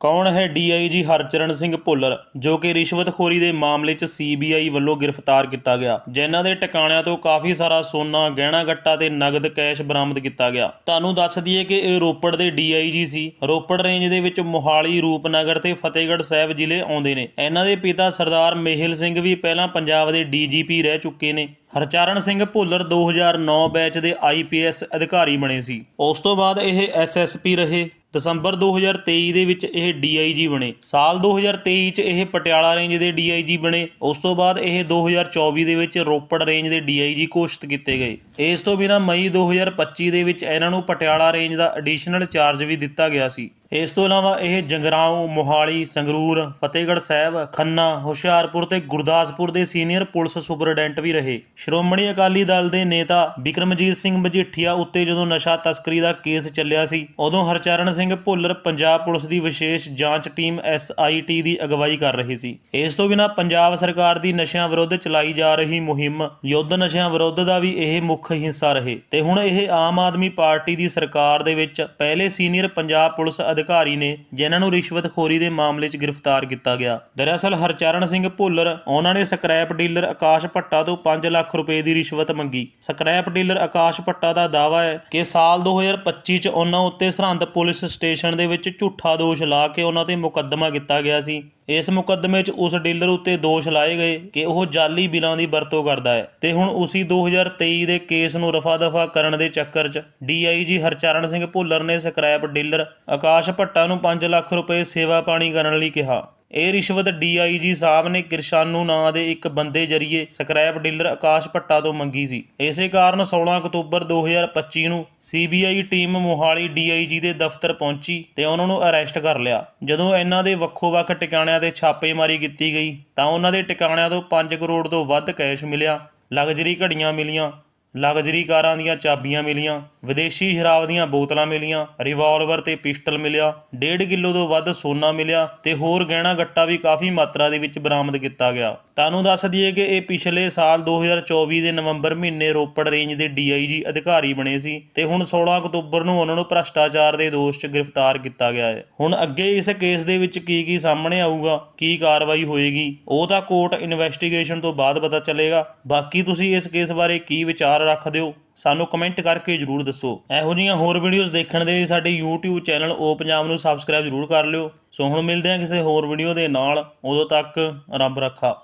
ਕੌਣ ਹੈ ਡੀਆਈਜੀ ਹਰਚਰਨ ਸਿੰਘ ਭੁੱਲਰ, ਜੋ ਕਿ ਰਿਸ਼ਵਤਖੋਰੀ ਦੇ ਮਾਮਲੇ 'ਚ ਸੀਬੀਆਈ ਵੱਲੋਂ ਗ੍ਰਿਫਤਾਰ ਕੀਤਾ ਗਿਆ, ਜਿਨ੍ਹਾਂ ਦੇ ਟਿਕਾਣਿਆਂ ਤੋਂ ਕਾਫੀ ਸਾਰਾ ਸੋਨਾ, ਗਹਿਣਾ ਗੱਟਾ ਤੇ ਨਗਦ ਕੈਸ਼ ਬਰਾਮਦ ਕੀਤਾ ਗਿਆ। ਤੁਹਾਨੂੰ ਦੱਸ ਦਈਏ ਕਿ ਇਹ ਰੋਪੜ ਦੇ ਡੀਆਈਜੀ ਸੀ। ਰੋਪੜ ਰੇਂਜ ਦੇ ਵਿੱਚ ਮੋਹਾਲੀ, ਰੂਪਨਗਰ ਤੇ ਫਤਿਹਗੜ੍ਹ ਸਾਹਿਬ ਜ਼ਿਲ੍ਹੇ ਆਉਂਦੇ ਨੇ। ਇਹਨਾਂ ਦੇ ਪਿਤਾ ਸਰਦਾਰ ਮੇਹਲ ਸਿੰਘ ਵੀ ਪਹਿਲਾਂ ਪੰਜਾਬ ਦੇ ਡੀਜੀਪੀ ਰਹਿ ਚੁੱਕੇ ਨੇ। ਹਰਚਰਨ ਸਿੰਘ ਭੁੱਲਰ 2009 ਬੈਚ ਦੇ ਆਈਪੀਐਸ ਅਧਿਕਾਰੀ ਬਣੇ ਸੀ। ਉਸ ਤੋਂ ਬਾਅਦ ਇਹ ਐਸਐਸਪੀ ਰਹੇ। ਦਸੰਬਰ 2023 ਦੇ ਵਿੱਚ ਇਹ ਡੀਆਈਜੀ ਬਣੇ। ਸਾਲ 2023 ਚ ਇਹ ਪਟਿਆਲਾ ਰੇਂਜ ਦੇ ਡੀਆਈਜੀ ਬਣੇ। ਉਸ ਤੋਂ ਬਾਅਦ ਇਹ 2024 ਦੇ ਵਿੱਚ ਰੋਪੜ ਰੇਂਜ ਦੇ ਡੀਆਈਜੀ ਘੋਸ਼ਿਤ ਕੀਤੇ ਗਏ। ਇਸ ਤੋਂ ਬਿਨਾਂ ਮਈ 2025 ਦੇ ਵਿੱਚ ਇਹਨਾਂ ਨੂੰ ਪਟਿਆਲਾ ਰੇਂਜ ਦਾ ਐਡੀਸ਼ਨਲ ਚਾਰਜ ਵੀ ਦਿੱਤਾ ਗਿਆ ਸੀ। ਇਸ ਤੋਂ ਇਲਾਵਾ ਇਹ ਜੰਗਰਾਉਂ, ਮੋਹਾਲੀ, ਸੰਗਰੂਰ, ਫਤਿਹਗੜ੍ਹ ਸਾਹਿਬ, ਖੰਨਾ, ਹੁਸ਼ਿਆਰਪੁਰ ਤੇ ਗੁਰਦਾਸਪੁਰ ਦੇ ਸੀਨੀਅਰ ਪੁਲਿਸ ਸੁਪਰਡੈਂਟ ਵੀ ਰਹੇ। ਸ਼੍ਰੋਮਣੀ ਅਕਾਲੀ ਦਲ ਦੇ ਨੇਤਾ ਬਿਕਰਮਜੀਤ ਸਿੰਘ ਮਜੀਠੀਆ ਉੱਤੇ ਜਦੋਂ ਨਸ਼ਾ ਤਸਕਰੀ ਦਾ ਕੇਸ ਚੱਲਿਆ ਸੀ, ਉਦੋਂ ਹਰਚਰਨ ਸਿੰਘ ਭੁੱਲਰ ਪੰਜਾਬ ਪੁਲਿਸ ਦੀ ਵਿਸ਼ੇਸ਼ ਜਾਂਚ ਟੀਮ ਐਸਆਈਟੀ ਦੀ ਅਗਵਾਈ ਕਰ ਰਹੀ ਸੀ। ਇਸ ਤੋਂ ਬਿਨਾਂ ਪੰਜਾਬ ਸਰਕਾਰ ਦੀ ਨਸ਼ਿਆਂ ਵਿਰੁੱਧ ਚਲਾਈ ਜਾ ਰਹੀ ਮੁਹਿੰਮ, ਯੁੱਧ ਨਸ਼ਿਆਂ ਵਿਰੁੱਧ ਦਾ ਵੀ ਇਹ ਮੁੱਖ ਹਿੱਸਾ ਰਹੇ। ਤੇ ਹੁਣ ਇਹ ਆਮ ਆਦਮੀ ਪਾਰਟੀ ਦੀ ਸਰਕਾਰ ਦੇ ਵਿੱਚ ਪਹਿਲੇ ਸੀਨੀਅਰ ਪੰਜਾਬ ਪੁਲਿਸ ਅਧਿਕਾਰੀ ਨੇ ਜਿਨ੍ਹਾਂ ਨੂੰ ਰਿਸ਼ਵਤਖੋਰੀ ਦੇ ਮਾਮਲੇ 'ਚ ਗ੍ਰਿਫਤਾਰ ਕੀਤਾ ਗਿਆ। ਦਰਅਸਲ ਹਰਚਰਨ ਸਿੰਘ ਭੁੱਲਰ, ਉਹਨਾਂ ਨੇ ਸਕ੍ਰੈਪ ਡੀਲਰ ਆਕਾਸ਼ ਭੱਟਾ ਤੋਂ 5 ਲੱਖ ਰੁਪਏ ਦੀ ਰਿਸ਼ਵਤ ਮੰਗੀ। ਸਕ੍ਰੈਪ ਡੀਲਰ ਆਕਾਸ਼ ਭੱਟਾ ਦਾ ਦਾਅਵਾ ਹੈ ਕਿ ਸਾਲ 2025 'ਚ ਉਹਨਾਂ ਉੱਤੇ ਸਰਹੰਦ ਪੁਲਿਸ ਸਟੇਸ਼ਨ ਦੇ ਵਿੱਚ ਝੂਠਾ ਦੋਸ਼ ਲਾ ਕੇ ਉਹਨਾਂ ਤੇ ਮੁਕੱਦਮਾ ਕੀਤਾ ਗਿਆ ਸੀ। ਇਸ ਮੁਕੱਦਮੇ 'ਚ ਉਸ ਡੀਲਰ ਉੱਤੇ ਦੋਸ਼ ਲਾਏ ਗਏ ਕਿ ਉਹ ਜਾਲੀ ਬਿੱਲਾਂ ਦੀ ਵਰਤੋਂ ਕਰਦਾ ਹੈ ਤੇ ਹੁਣ ਉਸੇ 2023 ਦੇ ਕੇਸ ਨੂੰ ਰਫਾ-ਦਫਾ ਕਰਨ ਦੇ ਚੱਕਰ 'ਚ ਡੀਆਈਜੀ ਹਰਚਰਨ ਸਿੰਘ ਭੁੱਲਰ ਨੇ ਸਕ੍ਰੈਪ ਡੀਲਰ ਆਕਾਸ਼ ਭੱਟਾ ਨੂੰ 5 ਲੱਖ ਰੁਪਏ ਸੇਵਾ ਪਾਣੀ ਕਰਨ ਲਈ ਕਿਹਾ। ਇਹ ਰਿਸ਼ਵਤ ਡੀਆਈਜੀ ਸਾਹਿਬ ਨੇ ਕਿਰਸ਼ਾਨੂ ਨਾਂ ਦੇ ਇੱਕ ਬੰਦੇ ਜਰੀਏ ਸਕ੍ਰੈਪ ਡੀਲਰ ਆਕਾਸ਼ ਭੱਟਾ ਤੋਂ ਮੰਗੀ ਸੀ। ਇਸੇ ਕਾਰਨ 16 ਅਕਤੂਬਰ 2025 ਨੂੰ ਸੀਬੀਆਈ ਟੀਮ ਮੋਹਾਲੀ ਡੀਆਈਜੀ ਦੇ ਦਫ਼ਤਰ ਪਹੁੰਚੀ ਤੇ ਉਹਨਾਂ ਨੂੰ ਅਰੈਸਟ ਕਰ ਲਿਆ। ਜਦੋਂ ਇਹਨਾਂ ਦੇ ਵੱਖੋ-ਵੱਖ ਟਿਕਾਣਿਆਂ ਤੇ ਛਾਪੇਮਾਰੀ ਕੀਤੀ ਗਈ ਤਾਂ ਉਹਨਾਂ ਦੇ ਟਿਕਾਣਿਆਂ ਤੋਂ 5 ਕਰੋੜ ਤੋਂ ਵੱਧ ਕੈਸ਼ ਮਿਲਿਆ। ਲਗਜ਼ਰੀ ਘੜੀਆਂ ਮਿਲੀਆਂ। ਲਗਜ਼ਰੀ ਕਾਰਾਂ ਦੀਆਂ ਚਾਬੀਆਂ ਮਿਲੀਆਂ, ਵਿਦੇਸ਼ੀ ਸ਼ਰਾਬ ਦੀਆਂ ਬੋਤਲਾਂ ਮਿਲੀਆਂ ਰਿਵਾਲਵਰ ਤੇ ਪਿਸਟਲ ਮਿਲਿਆ 1.5 ਕਿਲੋ ਤੋਂ ਵੱਧ ਸੋਨਾ ਮਿਲਿਆ ਤੇ ਹੋਰ ਗਹਿਣਾ ਗੱਟਾ ਵੀ ਕਾਫੀ ਮਾਤਰਾ ਦੇ ਵਿੱਚ ਬਰਾਮਦ ਕੀਤਾ ਗਿਆ। ਤੁਹਾਨੂੰ ਦੱਸ ਦਈਏ ਕਿ ਇਹ ਪਿਛਲੇ ਸਾਲ 2024 ਦੇ ਨਵੰਬਰ ਮਹੀਨੇ ਰੋਪੜ ਰੇਂਜ ਦੇ ਡੀਆਈਜੀ ਅਧਿਕਾਰੀ ਬਣੇ ਸੀ ਤੇ ਹੁਣ 16 ਅਕਤੂਬਰ ਨੂੰ ਉਹਨਾਂ ਨੂੰ ਭ੍ਰਸ਼ਟਾਚਾਰ ਦੇ ਦੋਸ਼ 'ਚ ਗ੍ਰਿਫਤਾਰ ਕੀਤਾ ਗਿਆ ਹੈ। ਹੁਣ ਅੱਗੇ ਇਸ ਕੇਸ ਦੇ ਵਿੱਚ ਕੀ ਕੀ ਸਾਹਮਣੇ ਆਊਗਾ, ਕੀ ਕਾਰਵਾਈ ਹੋਏਗੀ, ਉਹ ਤਾਂ ਕੋਰਟ ਇਨਵੈਸਟੀਗੇਸ਼ਨ ਤੋਂ ਬਾਅਦ ਪਤਾ ਚੱਲੇਗਾ। ਬਾਕੀ ਤੁਸੀਂ ਇਸ ਕੇਸ ਬਾਰੇ ਕੀ ਵਿਚਾਰ ਰੱਖ ਦਿਓ। ਸਾਨੂੰ ਕਮੈਂਟ ਕਰਕੇ ਜਰੂਰ ਦੱਸੋ। ਇਹੋ ਜਿਹੀਆਂ ਹੋਰ ਵੀਡੀਓਜ਼ ਦੇਖਣ ਦੇ ਲਈ ਸਾਡੇ YouTube ਚੈਨਲ ਓ ਪੰਜਾਬ ਨੂੰ ਸਬਸਕ੍ਰਾਈਬ ਜਰੂਰ ਕਰ ਲਿਓ। ਸੋ ਹੁਣ ਮਿਲਦੇ ਹਾਂ ਕਿਸੇ ਹੋਰ ਵੀਡੀਓ ਦੇ ਨਾਲ। ਉਦੋਂ ਤੱਕ ਰੱਬ ਰੱਖਾ।